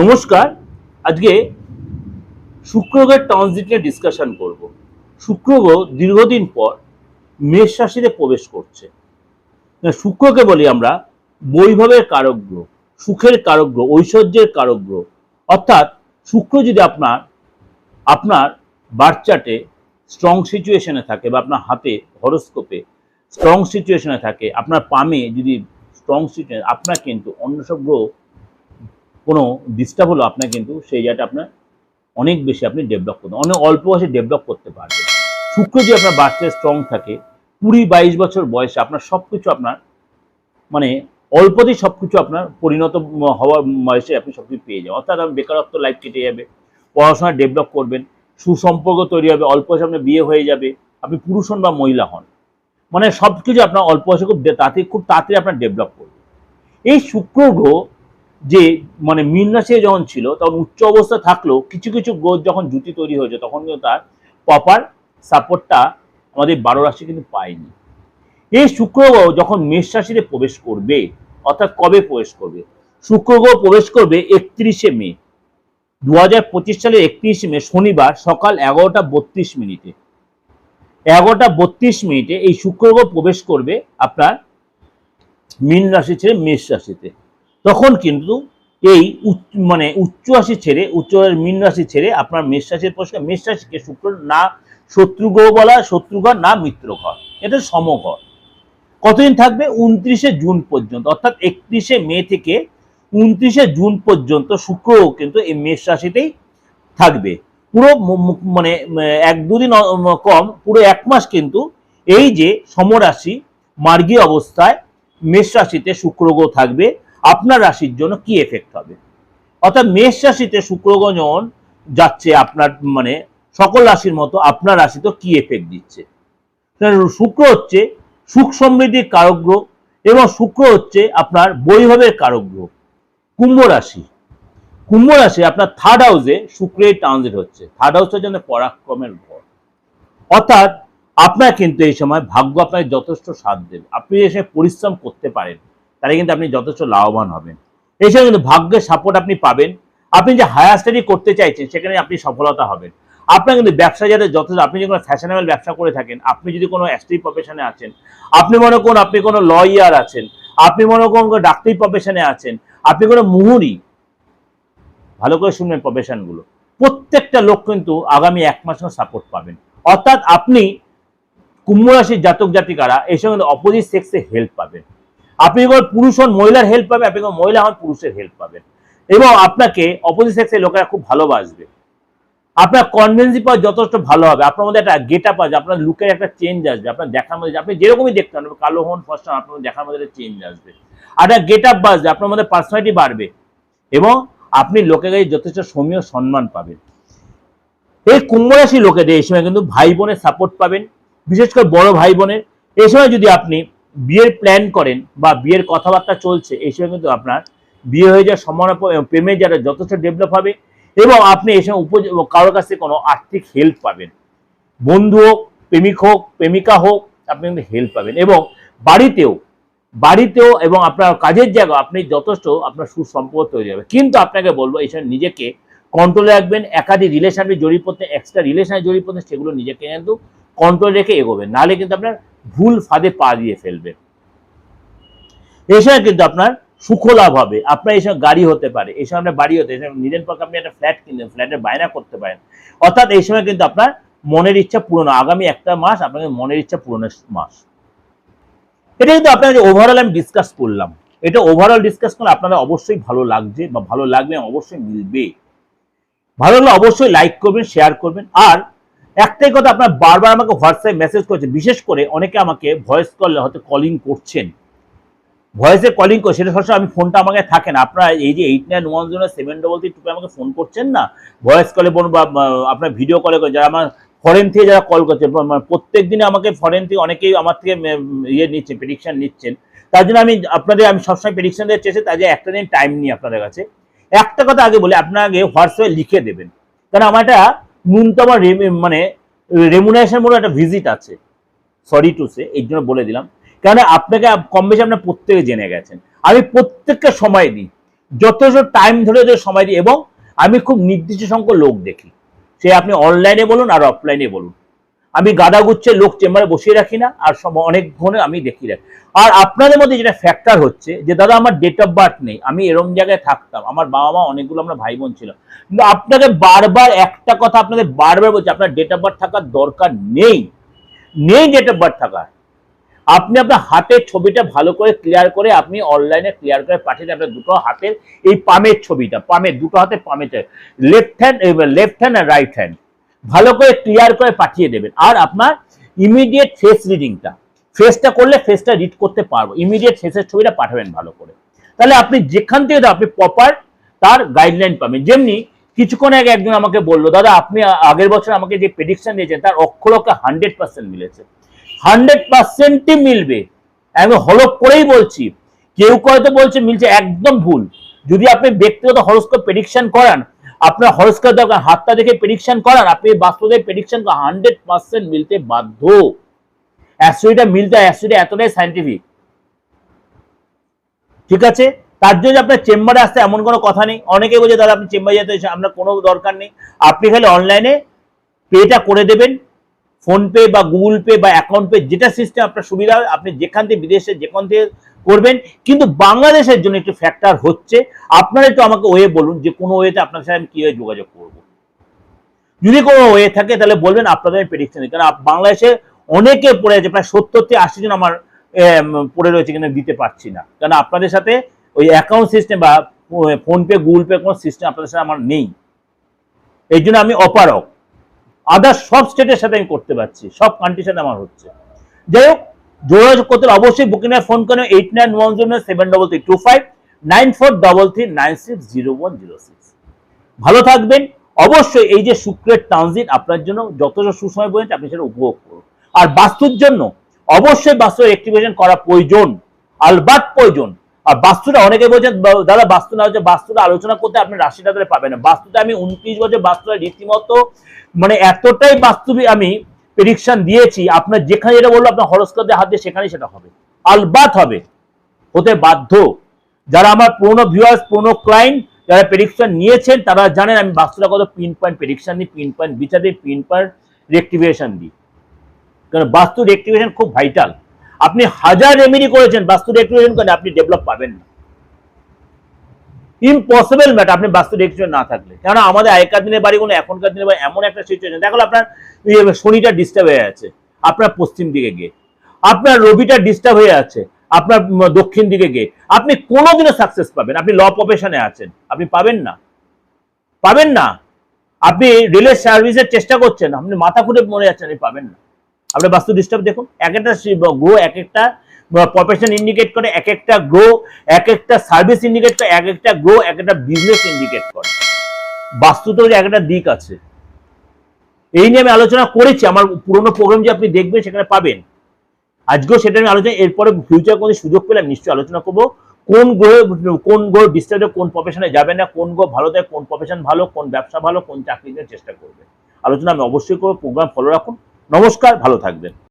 নমস্কার, আজকে শুক্রগ্রহের ট্রানজিট নিয়ে ডিসকাশন করব। শুক্রগ্রহ দীর্ঘদিন পর মেষ রাশিতে প্রবেশ করছে। শুক্রকে বলি আমরা বৈভবের কারক গ্রহ সুখের কারক গ্রহ ঐশ্বর্যের কারক গ্রহ অর্থাৎ শুক্র যদি আপনার আপনার বার্চাটে স্ট্রং সিচুয়েশনে থাকে বা আপনার হাতে হরস্কোপে স্ট্রং সিচুয়েশনে থাকে, আপনার পামে যদি স্ট্রং সিচুয়েশন আপনার কিন্তু অন্য সব গ্রহ কোনো ডিস্টার্ব হলো আপনার কিন্তু সেই জায়গাটা আপনার অনেক বেশি আপনি ডেভেলপ করতে অনেক অল্প বয়সে ডেভেলপ করতে পারবেন। শুক্র যদি আপনার বাচ্চার স্ট্রং থাকে, কুড়ি বাইশ বছর বয়সে আপনার সব কিছু আপনার মানে অল্পতেই সব কিছু আপনার পরিণত হওয়ার বয়সে আপনি সব কিছু পেয়ে যাবেন। অর্থাৎ আপনার বেকারত্ব লাইফ কেটে যাবে, পড়াশোনা ডেভেলপ করবেন, সুসম্পর্ক তৈরি হবে, অল্প বয়সে আপনার বিয়ে হয়ে যাবে, আপনি পুরুষ হন বা মহিলা হন। মানে সব কিছু আপনার অল্প বয়সে খুব তাড়াতাড়ি খুব তাড়াতাড়ি আপনার ডেভেলপ করবে। এই শুক্র গ্রহ যে মানে মীন রাশি যখন ছিল, তখন উচ্চ অবস্থা থাকলেও কিছু কিছু গ্রহ যখন জুতি তৈরি হয়েছে, তখন কিন্তু তার প্রপার সাপোর্টটা আমাদের বারো রাশি কিন্তু পায়নি। এই শুক্র গ্রহ যখন মেষ রাশিতে প্রবেশ করবে, অর্থাৎ কবে প্রবেশ করবে? শুক্র গ্রহ প্রবেশ করবে একত্রিশে মে। দু হাজার পঁচিশ সালের একত্রিশে মে, শনিবার সকাল এগারোটা বত্রিশ মিনিটে। এগারোটা বত্রিশ মিনিটে এই শুক্র গ্রহ প্রবেশ করবে আপনার মীন রাশি ছেড়ে মেষ রাশিতে। তখন কিন্তু এই মানে উচ্চ রাশি ছেড়ে উচ্চ মীন রাশি ছেড়ে আপনার মেষ রাশির প্রশ্ন মেষ রাশিকে শুক্র না শত্রু গ্রহ বলা হয়, শত্রু ঘর না মিত্র ঘর এটা সমঘর। কতদিন থাকবে? উনত্রিশে জুন পর্যন্ত অর্থাৎ একত্রিশে মে থেকে উনত্রিশে জুন পর্যন্ত শুক্র কিন্তু এই মেষ রাশিতেই থাকবে। পুরো মানে এক দুদিন কম পুরো এক মাস কিন্তু এই যে সমরাশি মার্গী অবস্থায় মেষ রাশিতে শুক্রগ্রহ থাকবে। আপনার রাশির জন্য কি এফেক্ট হবে? অর্থাৎ মেষ রাশিতে শুক্র গ্রহ যাচ্ছে আপনার মানে সকল রাশির মতো আপনার রাশিতে কি এফেক্ট দিচ্ছে? শুক্র হচ্ছে সুখ সমৃদ্ধির কারক গ্রহ এবং শুক্র হচ্ছে আপনার বৈভবের কারক গ্রহ। কুম্ভ রাশি কুম্ভ রাশি আপনার থার্ড হাউসে শুক্রের ট্রানজিট হচ্ছে। থার্ড হাউসের জন্য পরাক্রমের ঘর। অর্থাৎ আপনার কিন্তু এই সময় ভাগ্য আপনাকে যথেষ্ট সাথ দেবে। আপনি এসে পরিশ্রম করতে পারেন। তাহলে কিন্তু আপনি যথেষ্ট লাভবান হবেন। এই সময় কিন্তু ভাগ্যের সাপোর্ট আপনি পাবেন। আপনি যে হায়ার স্টাডি করতে চাইছেন, সেখানে আপনি সফলতা হবেন। আপনার কিন্তু ব্যবসা যাতে যথেষ্ট, আপনি যদি কোনো ফ্যাশনেবল ব্যবসা করে থাকেন, আপনি যদি কোনো এসটি প্রফেশনে আছেন, আপনি মনে করুন আপনি কোনো লয়ার আছেন, আপনি মনে করুন কোনো ডাক্তারি প্রফেশনে আছেন, আপনি কোনো মুহুরি, ভালো করে শুনবেন প্রফেশনগুলো প্রত্যেকটা লোক কিন্তু আগামী এক মাসের সাপোর্ট পাবেন। অর্থাৎ আপনি কুম্ভ রাশির জাতক জাতিকারা এই সঙ্গে অপোজিট সেক্সে হেল্প পাবেন। আপনি যখন পুরুষ হন, মহিলার হেল্প পাবেন, আপনি যখন মহিলা হন, পুরুষের হেল্প পাবেন। এবং আপনাকে অপোজিট সেক্সের লোকেরা খুব ভালোবাসবে। আপনার কনভেন্সি পাওয়া যথেষ্ট ভালো হবে। আপনার মধ্যে একটা গেট আপ আছে আপনার লুকের একটা চেঞ্জ আসবে, আপনার দেখার মধ্যে আপনি যেরকমই দেখতে পারেন কালো হন ফর্স্ট হন, আপনার দেখার মধ্যে একটা চেঞ্জ আসবে। আর গেট আপ বাড়বে আপনার মধ্যে পার্সোনালিটি বাড়বে। এবং আপনি লোকের কাছে যথেষ্ট সমীয় সম্মান পাবেন। এই কুম্ভ রাশি লোকেদের এই সময় কিন্তু ভাই বোনের সাপোর্ট পাবেন। বিশেষ করে বড় ভাই বোনের। এই সময় যদি আপনি বিয়ের প্ল্যান করেন বা বিয়ের কথাবার্তা চলছে, এই সময় কিন্তু আপনার বিয়ে হয়ে যাওয়ার সম্ভাবনা প- প্রেমের যারা যথেষ্ট ডেভেলপ হবে এবং আপনি এই সময় উপজ কারোর কাছ কোনো আর্থিক হেল্প পাবেন। বন্ধু হোক, প্রেমিক হোক, প্রেমিকা হোক, আপনি কিন্তু হেল্প পাবেন এবং বাড়িতেও বাড়িতেও এবং আপনার কাজের জায়গা আপনি যথেষ্ট আপনার সুসম্পর্ক তৈরি হবে। কিন্তু আপনাকে বলব, এই সময় নিজেকে কন্ট্রোলে রাখবেন, একাধিক রিলেশনে জড়িয়ে পড়তে এক্সট্রা রিলেশনে জড়িয়ে পড়তে সেগুলো নিজেকে কিন্তু কন্ট্রোল রেখে এগোবেন। নাহলে কিন্তু আপনার ভুল ফাঁদে পা দিয়ে ফেলবেন এই সময় কিন্তু আপনার সুখ লাভ হবে। আপনার সময় গাড়ি হতে পারে। এই সময় আপনার বাড়ি হতে সময় নিজের পক্ষে আপনি একটা ফ্ল্যাট কিনবেন ফ্ল্যাটের বায়না করতে পারেন। অর্থাৎ এই সময় কিন্তু আপনার মনের ইচ্ছা পূরণ আগামী একটা মাস আপনাকে মনের ইচ্ছা পূরণের মাস। এটা কিন্তু আপনাদের ওভারঅল আমি ডিসকাস করলাম। এটা ওভারঅল ডিসকাস করলে আপনাদের অবশ্যই ভালো লাগছে বা ভালো লাগবে অবশ্যই মিলবে। ভালো লাগলে অবশ্যই লাইক করবেন শেয়ার করবেন। আর একটাই কথা আপনার বারবার আমাকে হোয়াটসঅ্যাপ মেসেজ করছে বিশেষ করে অনেকে আমাকে ভয়েস কল হয়তো কলিং করছেন। ভয়েসে কলিং করে, সেটা সবসময় আমি ফোনটা আমাকে থাকে না। আপনারা এই যে eight nine one zero seven double three টুকে আমাকে ফোন করছেন না ভয়েস কলে বলুন বা আপনার ভিডিও কলে করে যারা আমার ফরেন থেকে যারা কল করছে মানে প্রত্যেক দিনে আমাকে ফরেন থেকে অনেকেই আমার থেকে ইয়ে নিচ্ছে প্রেডিকশন নিচ্ছেন। তার জন্য আমি আপনাদের, আমি সবসময় প্রেডিকশান দিতে চেয়েছি তার জন্য একটা দিন টাইম নিই আপনাদের কাছে। একটা কথা আগে বলি, আপনার আগে হোয়াটসঅ্যাপে লিখে দেবেন। কারণ আমার একটা ন্যূনতম মানে রেমুনারেশন বলে একটা ভিজিট আছে। সরি টু সে এই জন্য বলে দিলাম। কারণ আপনাকে কম বেশি আপনার প্রত্যেকে জেনে গেছেন। আমি প্রত্যেককে সময় দিই। যথেষ্ট টাইম ধরে ধরে সময় দিই এবং আমি খুব নির্দিষ্ট সংখ্যক লোক দেখি। সে আপনি অনলাইনে বলুন আর অফলাইনে বলুন। আমি গাদা গুচ্ছে লোক চেম্বারে বসিয়ে রাখি না, আর সব অনেক ঘনে আমি দেখি রাখি। আর আপনাদের মধ্যে যেটা ফ্যাক্টর হচ্ছে, যে দাদা আমার ডেট অফ বার্থ নেই, আমি এরম জায়গায় থাকতাম, আমার বাবা মা অনেকগুলো আমরা ভাই বোন ছিল। কিন্তু আপনাকে বারবার একটা কথা আপনাদের বারবার বলছি, আপনার ডেট অফ বার্থ থাকার দরকার নেই। নেই ডেট অফ বার্থ থাকার। আপনি আপনার হাতের ছবিটা ভালো করে ক্লিয়ার করে আপনি অনলাইনে ক্লিয়ার করে পাঠিয়ে দেন, আপনার দুটো হাতের, এই পামের ছবিটা, পামের, দুটো হাতে পামের লেফট হ্যান্ড লেফট হ্যান্ড আর রাইট হ্যান্ড ভালো করে ক্লিয়ার করে পাঠিয়ে দেবেন। আর আপনার ইমিডিয়েট ফেস রিডিংটা ফেসটা করলে ফেসটা রিড করতে পারব। ইমিডিয়েট ফেসের ছবিটা পাঠাবেন ভালো করে। তাহলে আপনি যেখান থেকে আপনি প্রপার তার গাইডলাইন পাবেন। যেমনি কিছুক্ষণ আগে একজন আমাকে বলল, দাদা, আপনি আগের বছর আমাকে যে প্রেডিকশন দিয়েছেন, তার অক্ষরকে হান্ড্রেড পার্সেন্ট মিলেছে। হান্ড্রেড পার্সেন্টই মিলবে। আমি হলপ করেই বলছি। কেউ হয়তো বলছে, মিলছে, একদম ভুল। যদি আপনি ব্যক্তিগত হরস্কোপ প্রেডিকশন করান আপনার হরস্কার দরকার হাতটা দেখে প্রেডিকশন করান আপনি বাস্তবে প্রেডিকশন হান্ড্রেড পার্সেন্ট মিলতে বাধ্য। অ্যাস্ট্রোইটা মিলতে অ্যাস্ট্রোইটা এতটাই সাইন্টিফিক ঠিক আছে? তার জন্য আপনার চেম্বারে আসতে এমন কোনো কথা নেই। অনেকে বলছে, দাদা, আপনি চেম্বারে যেতে আপনার কোনো দরকার নেই। আপনি খালি অনলাইনে পেটা করে দেবেন। ফোনপে বা গুগল পে বা অ্যাকাউন্ট পে যেটা সিস্টেম আপনার সুবিধা হয়, আপনি যেখান থেকে বিদেশে, যেখান থেকে করবেন। কিন্তু বাংলাদেশের জন্য একটু ফ্যাক্টর হচ্ছে, আপনারা একটু আমাকে ওয়ে বলুন যে কোনো ওয়েতে আপনার সাথে আমি কীভাবে যোগাযোগ করব। যদি কোনো ওয়ে থাকে তাহলে বলবেন, আপনাদের আমি প্রেডিকশন কারণ বাংলাদেশে অনেকে পড়ে আছে, প্রায় সত্তর থেকে আশি জন আমার পড়ে রয়েছে কিন্তু দিতে পারছি না। কারণ আপনাদের সাথে ওই অ্যাকাউন্ট সিস্টেম বা ফোনপে গুগল পে কোনো সিস্টেম আপনাদের সাথে আমার নেই। এই জন্য আমি অপারক আদার সব স্টেটের সাথে আমি করতে পারছি, সব কান্ট্রির সাথে আমার হচ্ছে। যাই হোক যোগাযোগ করতে অবশ্যই বুকিং ফোন করে eight nine one zero seven double three two five nine four double three nine six zero one zero six ভালো থাকবেন। অবশ্যই এই যে শুক্রের ট্রানজিট আপনার জন্য যথেষ্ট সুসময় পর্যন্ত আপনি সেটা উপভোগ করুন। আর বাস্তুর জন্য অবশ্যই বাস্তু অ্যাক্টিভেশন করা প্রয়োজন আলবাত প্রয়োজন। আর বাস্তুটা অনেকে বলছেন, দাদা বাস্তু না হচ্ছে বাস্তুটা আলোচনা করতে আপনি রাশিটা পাবেন না। বাস্তুতে আমি উনত্রিশ বছর, বাস্তুটা রীতিমতো মানে এতটাই বাস্তবিক আমি প্রেডিকশন দিয়েছি, আপনার যেখানে যেটা বলল, আপনার হরস্কোপে হাত দিয়ে সেখানেই সেটা হবে। আলবাত হবে, হতে বাধ্য। যারা আমার পুরনো ভিউয়ার্স পুরনো ক্লায়েন্ট যারা প্রেডিকশন নিয়েছেন, তারা জানেন আমি বাস্তুটা কত পিন পয়েন্ট প্রেডিকশন দিই পিন পয়েন্ট বিচার দিই পিন পয়েন্ট রেক্টিভেশন দিই। কারণ বাস্তু রেক্টিভেশন খুব ভাইটাল আপনি হাজার রেমেডি করেছেন, বাস্তু রেক্টিভেশন করেন আপনি ডেভেলপ পাবেন না। ইম্পসিবল ম্যাটার আপনি বাস্তু রেক্টিভেশন না থাকলে। কেননা আমাদের আগেকার দিনের বাড়িগুলো এখনকার দিনের বাড়ি এমন একটা সিচুয়েশন দেখো আপনার ইয়ে শনিটা ডিস্টার্ব হয়ে আছে। আপনার পশ্চিম দিকে গিয়ে। আপনার রবিটা ডিস্টার্ব হয়ে আছে। আপনার দক্ষিণ দিকে গিয়ে। আপনি কোনোদিনও সাকসেস পাবেন আপনি ল প্রফেশনে আছেন। আপনি পাবেন না। পাবেন না। আপনি রেলের সার্ভিসের চেষ্টা করছেন। আপনি মাথা খুঁটে মনে যাচ্ছেন আপনি পাবেন না। আপনার বাস্তু ডিস্টার্ব দেখুন। এক একটা গ্রো এক একটা প্রফেশন ইন্ডিকেট করে, এক একটা গ্রো এক একটা সার্ভিস ইন্ডিকেট করে, এক একটা গ্রো এক একটা বিজনেস ইন্ডিকেট করে। বাস্তুতেও এক একটা দিক আছে। এই নিয়ে আমি আলোচনা করেছি, আমার পুরোনো প্রোগ্রাম যে আপনি দেখবেন সেখানে পাবেন। আজকেও সেটা আমি আলোচনা, এরপরে ফিউচার কোনো সুযোগ পেলে আমি নিশ্চয়ই আলোচনা করব। কোন গ্রহ কোন গ্রহ ডিস্টার্বে কোন প্রফেশনে যাবে না, কোন গ্রহ ভালো দেয়, কোন প্রফেশন ভালো, কোন ব্যবসা ভালো, কোন চাকরি চেষ্টা করবে আলোচনা আমি অবশ্যই করব প্রোগ্রাম ফলো রাখুন। নমস্কার, ভালো থাকবেন।